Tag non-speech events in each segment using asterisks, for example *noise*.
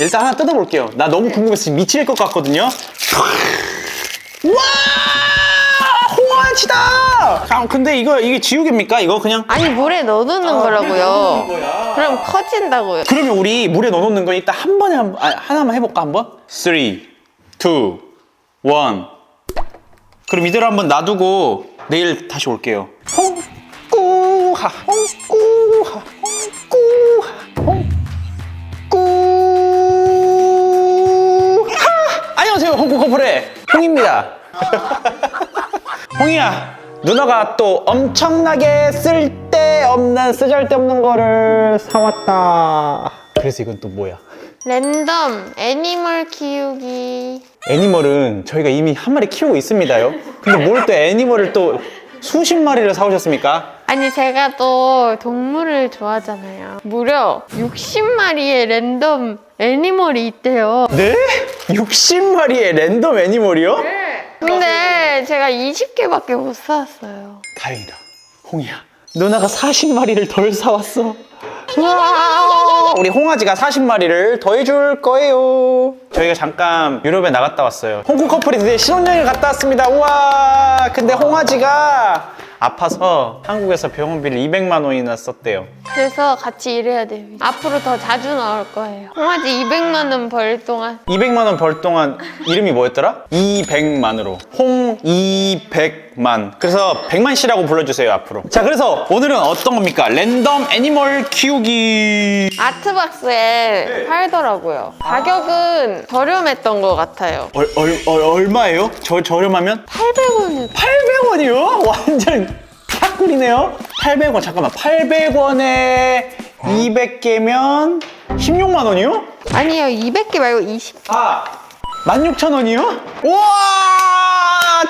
일단 하나 뜯어볼게요. 나 너무 궁금해서 지금 미칠 것 같거든요. 와! 홍아지다! 아, 근데 이거, 이게 지우개입니까? 이거 그냥. 아니 물에 넣어놓는 아, 거라고요. 그럼 커진다고요. 그러면 우리 물에 넣어놓는 거 일단 한 번에 한, 아, 하나만 해볼까, 한번? 3, 2, 1. 그럼 이대로 한번 놔두고 내일 다시 올게요. 홍 홍꾸 커플의 홍입니다. *laughs* 홍이야, 누나가 또 엄청나게 쓸데없는, 쓰잘데없는 거를 사왔다. 그래서 이건 또 뭐야? 랜덤 애니멀 키우기. 애니멀은 저희가 이미 한 마리 키우고 있습니다요. 근데 뭘 또 애니멀을 또 수십 마리를 사오셨습니까? 아니 제가 또 동물을 좋아하잖아요. 무려 60마리의 랜덤 애니멀이 있대요. 네? 60마리의 랜덤 애니멀이요? 근데 제가 20개밖에 못 사왔어요. 다행이다. 홍이야. 누나가 40마리를 덜 사왔어. 와, 우리 홍아지가 40마리를 더해줄 거예요. 저희가 잠깐 유럽에 나갔다 왔어요. 홍콩 커플이 드디어 신혼여행을 갔다 왔습니다. 우와. 근데 홍아지가 아파서 한국에서 병원비를 200만 원이나 썼대요. 그래서 같이 일해야 돼요. 앞으로 더 자주 나올 거예요. 홍아지 200만 원 벌 동안 200만 원 벌 동안 이름이 뭐였더라? 200만으로 홍 200만 그래서 100만 씨라고 불러주세요 앞으로 자 그래서 오늘은 어떤 겁니까? 랜덤 애니멀 키우기 아트박스에 팔더라고요. 가격은 저렴했던 것 같아요. 얼, 얼, 얼, 얼마예요? 저, 저렴하면? 800원이요. 800원이요? 완전 탁꿀이네요 800원 잠깐만 800원에 200개면 16만 원이요? 아니요, 200개 말고 20. 아, 16,000원이요? 우와!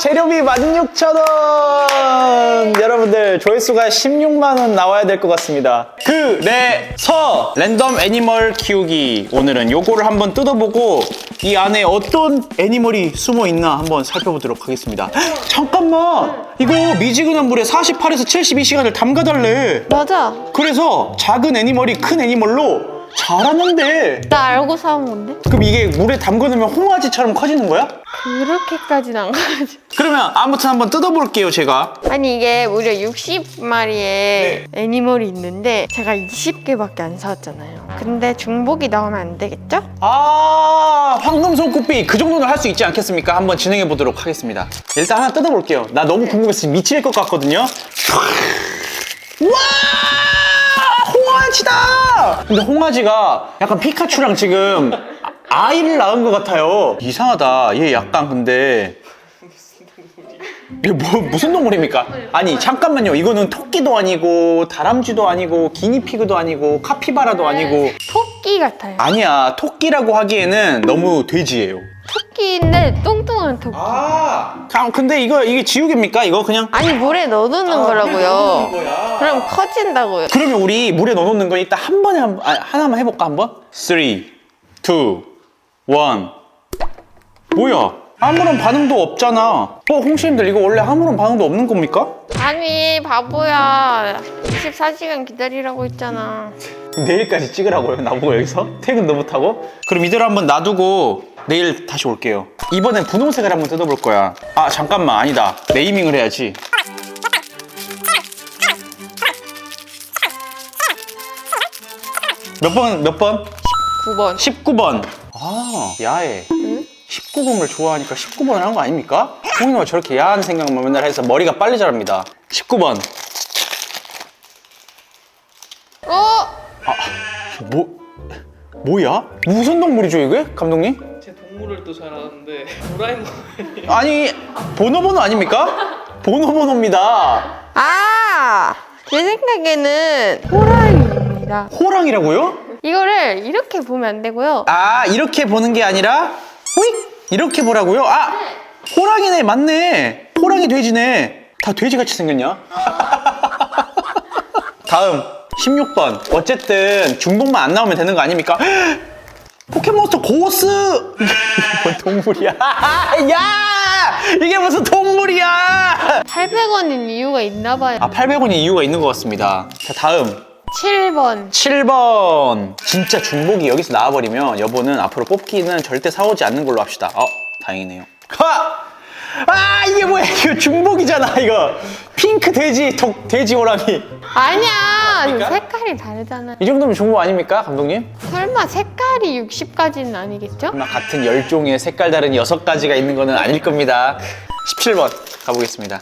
재료비 16,000원! 여러분들, 조회수가 16만원 나와야 될 것 같습니다. 그래서, 랜덤 애니멀 키우기. 오늘은 요거를 한번 뜯어보고, 이 안에 어떤 애니멀이 숨어 있나 한번 살펴보도록 하겠습니다. 헉, *gasps* 잠깐만! 이거 미지근한 물에 48에서 72시간을 담가달래. 맞아. 그래서 작은 애니멀이 큰 애니멀로 자라는데 나 알고 사온 건데? 그럼 이게 물에 담궈 놓으면 홍아지처럼 커지는 거야? 그렇게까지는 안 가가지고. 그러면 아무튼 한번 뜯어볼게요 제가 아니, 이게 무려 60마리의 애니멀이 있는데, 제가 20개밖에 안 사왔잖아요. 근데 중복이 나오면 안 되겠죠? 아 황금 손꼽비 그 정도는 할 수 있지 않겠습니까? 한번 진행해 보도록 하겠습니다 일단 하나 뜯어볼게요 나 너무 궁금해서 미칠 것 같거든요 와 홍아지다! 근데 홍아지가 약간 피카츄랑 지금 아- 아이를 낳은 것 같아요. 이상하다. 얘 약간 근데 이게 뭐, 무슨 동물입니까? 아니 잠깐만요. 이거는 토끼도 아니고 다람쥐도 아니고 기니피그도 아니고 카피바라도 아니고 토끼 같아요. 아니야. 토끼라고 하기에는 너무 돼지예요 토끼인데 뚱뚱한 토끼. 아 근데 이거 이게 지우개입니까 이거 그냥 아니, 물에 넣어놓는 거라고요. 그럼 커진다고요. 그러면 우리 물에 넣어놓는 거 일단 한 번에 한, 아, 하나만 해볼까 한번? 3, 2, 1 뭐야 아무런 반응도 없잖아 어 홍씨님들 이거 원래 아무런 반응도 없는 겁니까? 아니, 바보야. 24시간 기다리라고 했잖아. 내일까지 찍으라고요 나보고 여기서? 퇴근도 못하고? 그럼 이대로 한번 놔두고 내일 다시 올게요 이번엔 분홍색을 한번 뜯어볼 거야 아 잠깐만 아니다 네이밍을 해야지 몇 번? 몇 번? 9번. 19번 아 야해 19번을 좋아하니까 19번을 한 거 아닙니까? 형님은 저렇게 야한 생각만 맨날 해서 머리가 빨리 자랍니다 19번 어? 뭐 뭐야? 무슨 동물이죠 이게 감독님? 제 동물을 또 잘 아는데 *laughs* 도라에몽 아니 보노보노 아닙니까? 보노보노입니다 아! 제 생각에는 호랑이입니다. 호랑이라고요? 이거를 이렇게 보면 안 되고요. 아 이렇게 보는 게 아니라 호익 이렇게 보라고요? 아 호랑이네 맞네 호랑이 돼지네 다 돼지같이 생겼냐? *laughs* 다음 16번 어쨌든 중복만 안 나오면 되는 거 아닙니까? 포켓몬스터 고스! 이게 뭔 동물이야? *laughs* 야! 이게 무슨 동물이야! 800원인 이유가 있나 봐요. 아 800원이 이유가 있는 것 같습니다. 자 다음. 7번. 7번. 진짜 중복이 여기서 나와버리면 여보는 앞으로 뽑기는 절대 사오지 않는 걸로 합시다. 어 다행이네요. 하! 아 이게 뭐야? 이거 중복이잖아 이거. 핑크 돼지 독 돼지 호랑이. 아니야. 그러니까? 색깔이 다르잖아. 이 정도면 중복 아닙니까 감독님? 설마 색깔이 60까지는 아니겠죠? 설마 같은 열종의 색깔 다른 여섯 가지가 있는 거는 아닐 겁니다 17번 가보겠습니다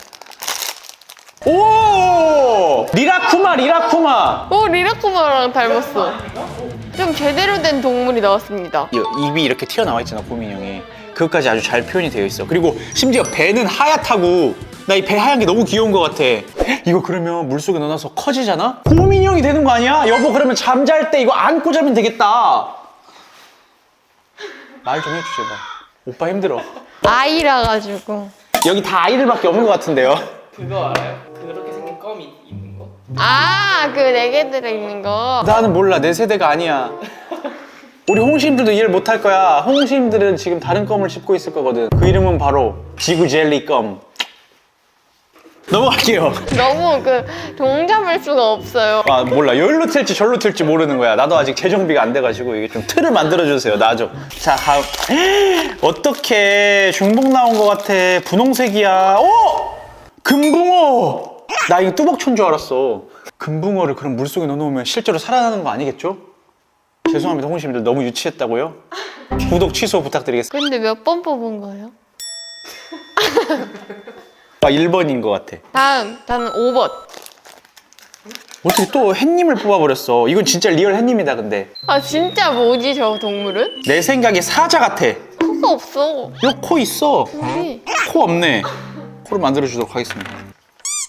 오 리라쿠마 리라쿠마 오, 리라쿠마랑 닮았어. 좀 제대로 된 동물이 나왔습니다. 이- 입이 이렇게 튀어나와 있잖아 고민 형이 그것까지 아주 잘 표현이 되어 있어 그리고 심지어 배는 하얗다고 나 이 배 하얀 게 너무 귀여운 것 같아 이거 그러면 물속에 넣어놔서 커지잖아? 고민 형이 되는 거 아니야? 여보 그러면 잠잘 때 이거 안고 자면 되겠다 말 좀 해주 제발 오빠 힘들어 아이라 가지고. 여기 다 아이들밖에 없는 것 같은데요 그거 알아요? 그렇게 생긴 껌이 있는 거? 아, 그 네 개 들어있는 거. 나는 몰라 내 세대가 아니야 우리 홍시님들도 이해를 못 할 거야 홍시님들은 지금 다른 껌을 씹고 있을 거거든 그 이름은 바로 지구 젤리 껌 넘어갈게요. 너무 그 동잡을 수가 없어요. 아 몰라. 여기로 튈지 절로 튈지 모르는 거야. 나도 아직 재정비가 안 돼가지고 이게 좀 틀을 만들어 주세요. 나 좀 자 다음. *gasps* 어떻게 중복 나온 것 같아? 분홍색이야. 오! 금붕어! 나 이거 뚜벅촌 줄 알았어. 금붕어를 그럼 물속에 넣어놓으면 실제로 살아나는 거 아니겠죠? 죄송합니다 홍시님들. 너무 유치했다고요? 구독 취소 부탁드리겠습니다. 근데 몇 번 뽑은 거예요? *laughs* 아 1번인 것 같아 다음, 저는 5번. 어떻게 또 햇님을 뽑아버렸어 이건 진짜 리얼 햇님이다 근데 아, 진짜 뭐지, 저 동물은? 내 생각에 사자 같아 코가 없어. 요코 있어 우리. 코 없네. 코를 만들어 주도록 하겠습니다.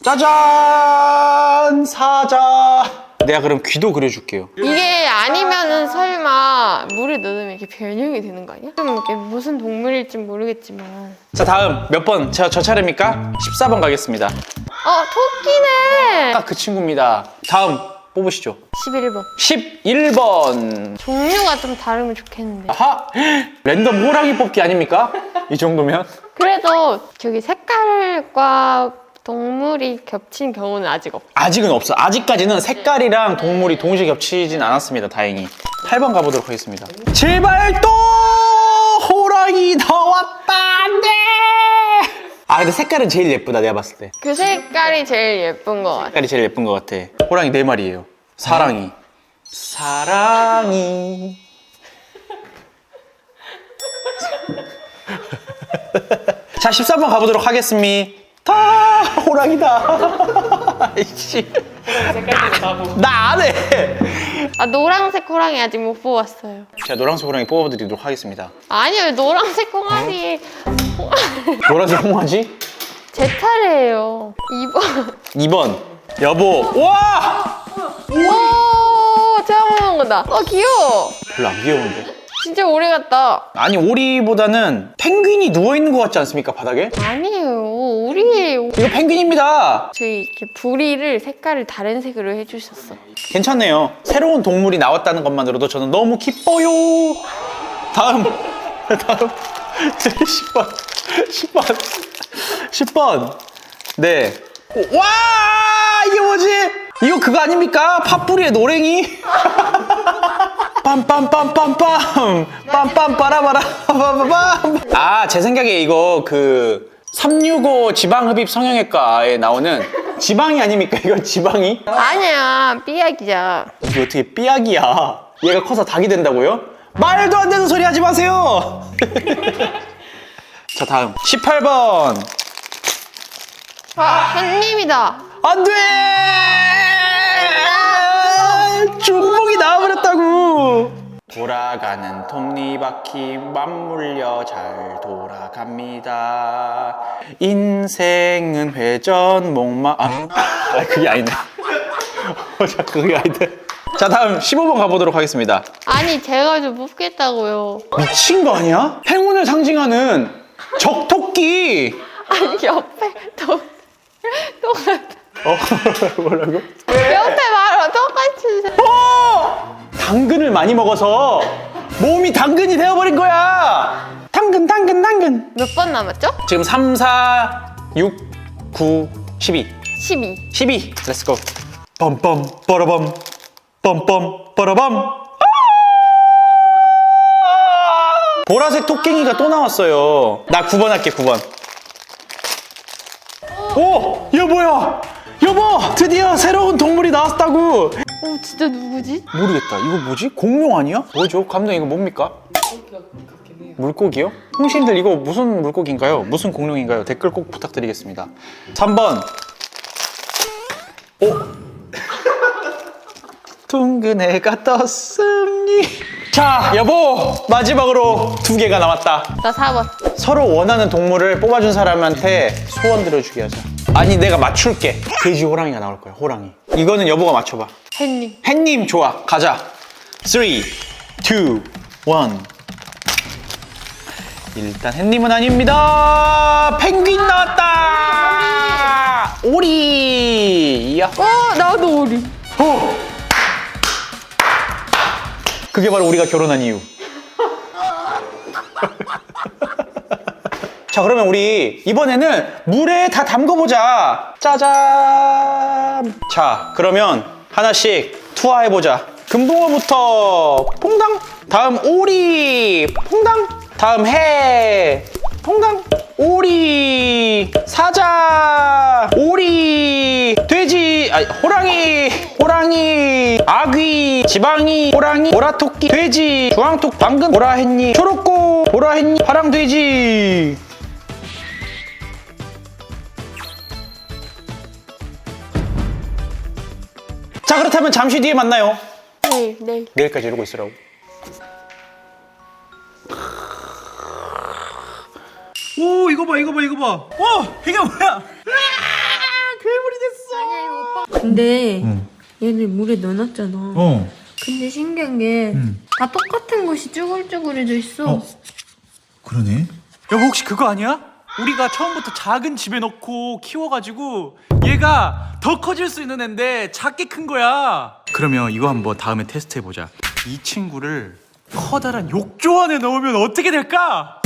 짜잔! 사자! 내가 그럼 귀도 그려줄게요. 이게 아니면은 설마 물에 넣으면 이렇게 변형이 되는 거 아니야? 좀 이렇게 무슨 동물일지 모르겠지만. 자, 다음 몇 번? 저, 저 차례입니까? 14번 가겠습니다. 어, 토끼네! 딱그 친구입니다. 다음 뽑으시죠. 11번. 11번. 종류가 좀 다르면 좋겠는데. 아하! *gasps* 랜덤 호랑이 뽑기 아닙니까? 이 정도면? 그래도 저기 색깔과 동물이 겹친 경우는 아직 없어. 아직은 없어. 아직까지는 색깔이랑 동물이 동시에 겹치진 않았습니다. 다행히. 8번 가보도록 하겠습니다. 제발 또 호랑이 나왔다. 안 돼! 아, 근데 색깔은 제일 예쁘다. 내가 봤을 때. 그 색깔이 제일 예쁜 것 같아. 색깔이 제일 예쁜 것 같아. 호랑이 네 마리예요. 사랑이. 사랑이. *laughs* 자, 13번 가보도록 하겠습니다. 호랑이다. 아이씨. 색깔도 다 보고 나 안 해. 아, 노란색 호랑이 아직 못 뽑았어요. 제가 노란색 호랑이 뽑아드리도록 하겠습니다. 아니요, 노란색 호랑이 노란색 홍아지? 제 차례예요. 2번. 2번. 여보. 와! 오, 제가 먹는 거다. 어, 귀여워. 별로 안 귀여운데. 진짜 오래 갔다. 아니, 오리보다는 펭귄이 누워있는 것 같지 않습니까, 바닥에? 아니에요. 우리예요. 이거 펭귄입니다. 저희 이렇게 부리를 색깔을 다른 색으로 해주셨어. 괜찮네요. 새로운 동물이 나왔다는 것만으로도 저는 너무 기뻐요. 다음, 다음. 10번, 10번, 10번. 네. 오, 와! 이게 뭐지? 이거 그거 아닙니까? 팥뿌리의 노랭이? 빰빰빰빰빰 빰빰빠라바라 빰빰빰 아, 제 생각에 이거 그 365 지방흡입 성형외과에 나오는 지방이 아닙니까? 이거 지방이? 아니야, 삐약이야. 이게 어떻게 삐약이야? 얘가 커서 닭이 된다고요? 말도 안 되는 소리 하지 마세요! *laughs* 자, 다음. 18번. 아, 햇님이다. 안 돼! 중복이 나와버렸다고! 돌아가는 톱니바퀴 맞물려 잘 돌아갑니다. 인생은 회전 목마 아, 아 그게 아니네. *laughs* 어, 자, 그게 아닌데. 자 다음 15번 가보도록 하겠습니다. 아니, 제가 좀 뽑겠다고요. 미친 거 아니야? 행운을 상징하는 적토끼. 아니, 옆에 또, 똑같아. 어 뭐라고? 옆에 바로 똑같이. 생- 어! 당근을 많이 먹어서 몸이 당근이 되어버린 거야. 당근, 당근, 당근. 몇 번 남았죠? 지금 3, 4, 6, 9, 12. 12. 12. 렛츠고. 빰빰, 빠라밤. 뻔뻔 빠라밤 아! 보라색 토깽이가 또 나왔어요 나 9번 할게 9번 오! 여보야! 여보! 드디어 새로운 동물이 나왔다고 어 진짜 누구지? 모르겠다 이거 뭐지? 공룡 아니야? 뭐죠? 감독 이거 뭡니까? 물고기요? 홍신들 이거 무슨 물고기인가요? 무슨 공룡인가요? 댓글 꼭 부탁드리겠습니다 3번 오! *laughs* 둥근 해가 떴습니 자 여보 마지막으로 두 개가 남았다 나 4번. 서로 원하는 동물을 뽑아준 사람한테 소원 들어주게 하자 아니 내가 맞출게. 돼지 호랑이가 나올 거야 호랑이. 이거는 여보가 맞춰봐. 햇님. 햇님 좋아. 가자. 3 2 1 일단 햇님은 아닙니다. 펭귄 나왔다! 오리! 이야. 어 나도 오리. 어. 그게 바로 우리가 결혼한 이유 자 그러면 우리 이번에는 물에 다 담궈보자. 짜잔! 자 그러면 하나씩 투하해보자. 금붕어부터 퐁당 다음 오리 퐁당 다음 해 퐁당 오리 사자 오리 돼지 아니 호랑이 호랑이 아귀 지방이 호랑이 보라토끼 돼지 주황토끼 당근 보라햇니 초록고 보라햇니 파랑돼지 자 그렇다면 잠시 뒤에 만나요 내일 내일. 내일까지 이러고 있으라고 오 이거 봐 이거 봐 이거 봐 어, 이게 뭐야 괴물이 됐어 근데 얘를 물에 넣어놨잖아. 어 근데 신기한 게 다 똑같은 것이 쭈글쭈글해져 있어. 어. 그러네 여보 혹시 그거 아니야? 우리가 처음부터 작은 집에 넣고 키워가지고 얘가 더 커질 수 있는 애인데 작게 큰 거야 그러면 이거 한번 다음에 테스트 해보자 이 친구를 커다란 욕조 안에 넣으면 어떻게 될까?